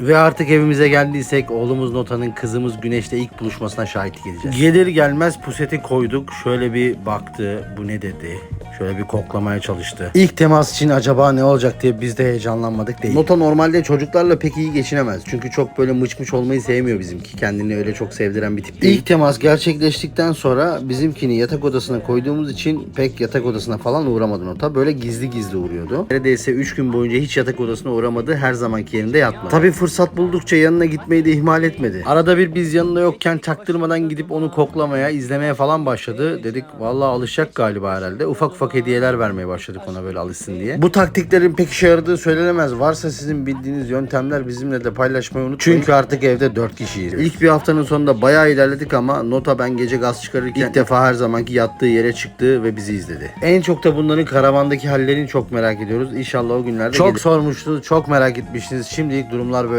Ve artık evimize geldiysek oğlumuz Nota'nın kızımız Güneş'le ilk buluşmasına şahitlik edeceğiz. Gelir gelmez puseti koyduk. Şöyle bir baktı. Bu ne dedi? Şöyle bir koklamaya çalıştı. İlk temas için acaba ne olacak diye biz de heyecanlanmadık değil. Nota normalde çocuklarla pek iyi geçinemez. Çünkü çok böyle mıç mıç olmayı sevmiyor bizimki. Kendini öyle çok sevdiren bir tip değil. İlk temas gerçekleştikten sonra bizimkini yatak odasına koyduğumuz için pek yatak odasına falan uğramadı Nota. Böyle gizli gizli uğruyordu. Neredeyse 3 gün boyunca hiç yatak odasına uğramadı. Her zamanki yerinde yatmadı. Tabii fırsat buldukça yanına gitmeyi de ihmal etmedi. Arada bir biz yanında yokken çaktırmadan gidip onu koklamaya, izlemeye falan başladı. Dedik vallahi alışacak galiba herhalde. Ufak ufak hediyeler vermeye başladık ona böyle alışsın diye. Bu taktiklerin pek işe yaradığı söylenemez. Varsa sizin bildiğiniz yöntemler bizimle de paylaşmayı unutmayın. Çünkü artık evde 4 kişiyiz. İlk bir haftanın sonunda bayağı ilerledik ama Nota ben gece gaz çıkarırken ilk defa her zamanki yattığı yere çıktı ve bizi izledi. En çok da bunların karavandaki hallerini çok merak ediyoruz. İnşallah o günlerde Çok sormuştunuz, çok merak etmiştiniz. Şimdilik durumlar böyle.